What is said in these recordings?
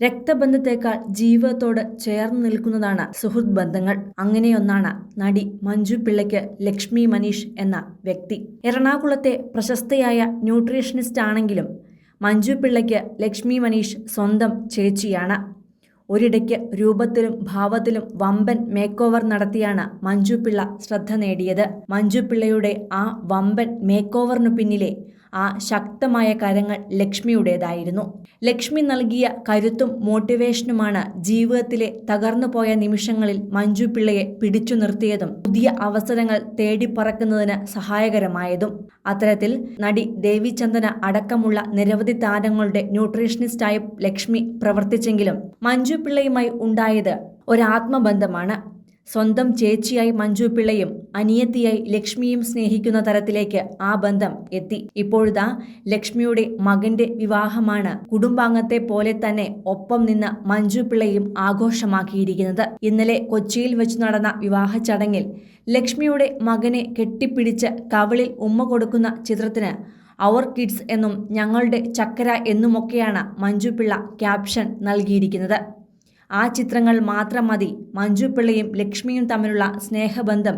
രക്തബന്ധത്തേക്കാൾ ജീവിതത്തോട് ചേർന്ന് നിൽക്കുന്നതാണ് സുഹൃത്ത് ബന്ധങ്ങൾ. അങ്ങനെയൊന്നാണ് നടി മഞ്ജു പിള്ളയ്ക്ക് ലക്ഷ്മി മനീഷ് എന്ന വ്യക്തി. എറണാകുളത്തെ പ്രശസ്തയായ ന്യൂട്രീഷനിസ്റ്റ് ആണെങ്കിലും മഞ്ജു പിള്ളയ്ക്ക് ലക്ഷ്മി മനീഷ് സ്വന്തം ചേച്ചിയാണ്. ഒരിടയ്ക്ക് രൂപത്തിലും ഭാവത്തിലും വമ്പൻ മേക്ക് ഓവർ നടത്തിയാണ് മഞ്ജു പിള്ള ശ്രദ്ധ നേടിയത്. മഞ്ജു പിള്ളയുടെ ആ വമ്പൻ മേക്ക് ഓവറിനു പിന്നിലെ ആ ശക്തമായ കരങ്ങൾ ലക്ഷ്മിയുടേതായിരുന്നു. ലക്ഷ്മി നൽകിയ കരുത്തും മോട്ടിവേഷനുമാണ് ജീവിതത്തിലെ തകർന്നുപോയ നിമിഷങ്ങളിൽ മഞ്ജു പിള്ളയെ പിടിച്ചു നിർത്തിയതും പുതിയ അവസരങ്ങൾ തേടിപ്പറക്കുന്നതിന് സഹായകരമായതും. അത്തരത്തിൽ നടി ദേവിചന്ദന അടക്കമുള്ള നിരവധി താരങ്ങളുടെ ന്യൂട്രീഷനിസ്റ്റായി ലക്ഷ്മി പ്രവർത്തിച്ചെങ്കിലും മഞ്ജു പിള്ളയുമായി ഉണ്ടായത് ഒരാത്മബന്ധമാണ്. സ്വന്തം ചേച്ചിയായി മഞ്ജു പിള്ളയും അനിയത്തിയായി ലക്ഷ്മിയും സ്നേഹിക്കുന്ന തരത്തിലേക്ക് ആ ബന്ധം എത്തി. ഇപ്പോഴിതാ ലക്ഷ്മിയുടെ മകന്റെ വിവാഹമാണ് കുടുംബാംഗത്തെ പോലെ തന്നെ ഒപ്പം നിന്ന് മഞ്ജു പിള്ളയും ആഘോഷമാക്കിയിരിക്കുന്നത്. ഇന്നലെ കൊച്ചിയിൽ വെച്ച് നടന്ന വിവാഹ ചടങ്ങിൽ ലക്ഷ്മിയുടെ മകനെ കെട്ടിപ്പിടിച്ച് കവളിൽ ഉമ്മ കൊടുക്കുന്ന ചിത്രത്തിന് അവർ കിഡ്സ് എന്നും ഞങ്ങളുടെ ചക്കര എന്നുമൊക്കെയാണ് മഞ്ജു പിള്ള ക്യാപ്ഷൻ നൽകിയിരിക്കുന്നത്. ആ ചിത്രങ്ങൾ മാത്രം മതി. മഞ്ജു പിള്ളയും ലക്ഷ്മിയും തമ്മിലുള്ള സ്നേഹബന്ധം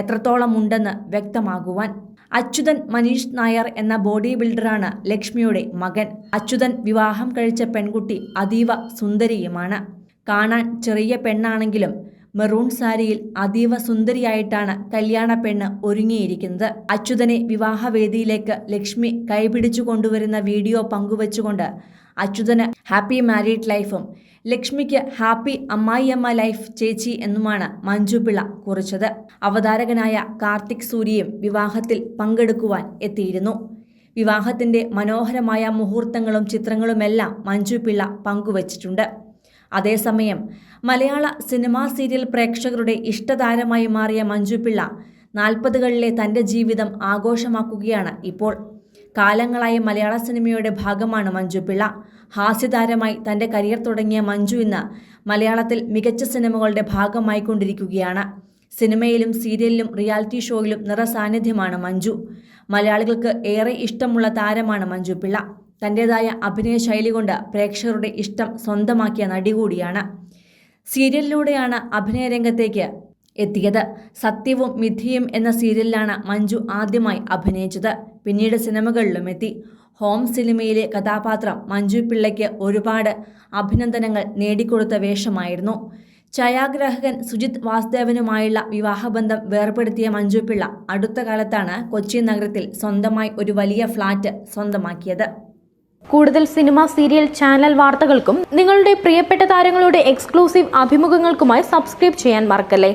എത്രത്തോളം ഉണ്ടെന്ന് വ്യക്തമാകുവാൻ. അച്യുതൻ മനീഷ് നായർ എന്ന ബോഡി ബിൽഡറാണ് ലക്ഷ്മിയുടെ മകൻ. അച്യുതൻ വിവാഹം കഴിച്ച പെൺകുട്ടി അതീവ സുന്ദരിയുമാണ്. കാണാൻ ചെറിയ പെണ്ണാണെങ്കിലും മെറൂൺ സാരിയിൽ അതീവ സുന്ദരിയായിട്ടാണ് കല്യാണ പെണ്ണ് ഒരുങ്ങിയിരിക്കുന്നത്. അച്യുതനെ വിവാഹവേദിയിലേക്ക് ലക്ഷ്മി കൈപിടിച്ചു കൊണ്ടുവരുന്ന വീഡിയോ പങ്കുവച്ചുകൊണ്ട് അച്യുതന് ഹാപ്പി മാരീഡ് ലൈഫും ലക്ഷ്മിക്ക് ഹാപ്പി അമ്മായിയമ്മ ലൈഫ് ചേച്ചി എന്നുമാണ് മഞ്ജു പിള്ള കുറിച്ചത്. അവതാരകനായ കാർത്തിക് സൂര്യയും വിവാഹത്തിൽ പങ്കെടുക്കുവാൻ എത്തിയിരുന്നു. വിവാഹത്തിന്റെ മനോഹരമായ മുഹൂർത്തങ്ങളും ചിത്രങ്ങളുമെല്ലാം മഞ്ജു പിള്ള പങ്കുവച്ചിട്ടുണ്ട്. അതേസമയം മലയാള സിനിമാ സീരിയൽ പ്രേക്ഷകരുടെ ഇഷ്ടതാരമായി മാറിയ മഞ്ജുപിള്ള നാൽപ്പതുകളിലെ തന്റെ ജീവിതം ആഘോഷമാക്കുകയാണ് ഇപ്പോൾ. കാലങ്ങളായി മലയാള സിനിമയുടെ ഭാഗമാണ് മഞ്ജു പിള്ള. ഹാസ്യതാരമായി തന്റെ കരിയർ തുടങ്ങിയ മഞ്ജു ഇന്ന് മലയാളത്തിൽ മികച്ച സിനിമകളുടെ ഭാഗമായിക്കൊണ്ടിരിക്കുകയാണ് സിനിമയിലും സീരിയലിലും റിയാലിറ്റി ഷോയിലും നിറസാന്നിധ്യമാണ് മഞ്ജു. മലയാളികൾക്ക് ഏറെ ഇഷ്ടമുള്ള താരമാണ് മഞ്ജു പിള്ള. തന്റെതായ അഭിനയ ശൈലി കൊണ്ട് പ്രേക്ഷകരുടെ ഇഷ്ടം സ്വന്തമാക്കിയ നടി കൂടിയാണ്. സീരിയലിലൂടെയാണ് അഭിനയ രംഗത്തേക്ക് എത്തിയത്. സത്യവും മിഥിയും എന്ന സീരിയലിലാണ് മഞ്ജു ആദ്യമായി അഭിനയിച്ചത്. പിന്നീട് സിനിമകളിലും എത്തി. ഹോം സിനിമയിലെ കഥാപാത്രം മഞ്ജു പിള്ളയ്ക്ക് ഒരുപാട് അഭിനന്ദനങ്ങൾ നേടിക്കൊടുത്ത വേഷമായിരുന്നു. ഛായാഗ്രാഹകൻ സുജിത് വാസുദേവനുമായുള്ള വിവാഹബന്ധം വേർപ്പെടുത്തിയ മഞ്ജു പിള്ള അടുത്ത കാലത്താണ് കൊച്ചി നഗരത്തിൽ സ്വന്തമായി ഒരു വലിയ ഫ്ളാറ്റ് സ്വന്തമാക്കിയത്. കൂടുതൽ സിനിമ സീരിയൽ ചാനൽ വാർത്തകൾക്കും നിങ്ങളുടെ പ്രിയപ്പെട്ട താരങ്ങളുടെ എക്സ്ക്ലൂസീവ് അഭിമുഖങ്ങൾക്കുമായി സബ്സ്ക്രൈബ് ചെയ്യാൻ മറക്കല്ലേ?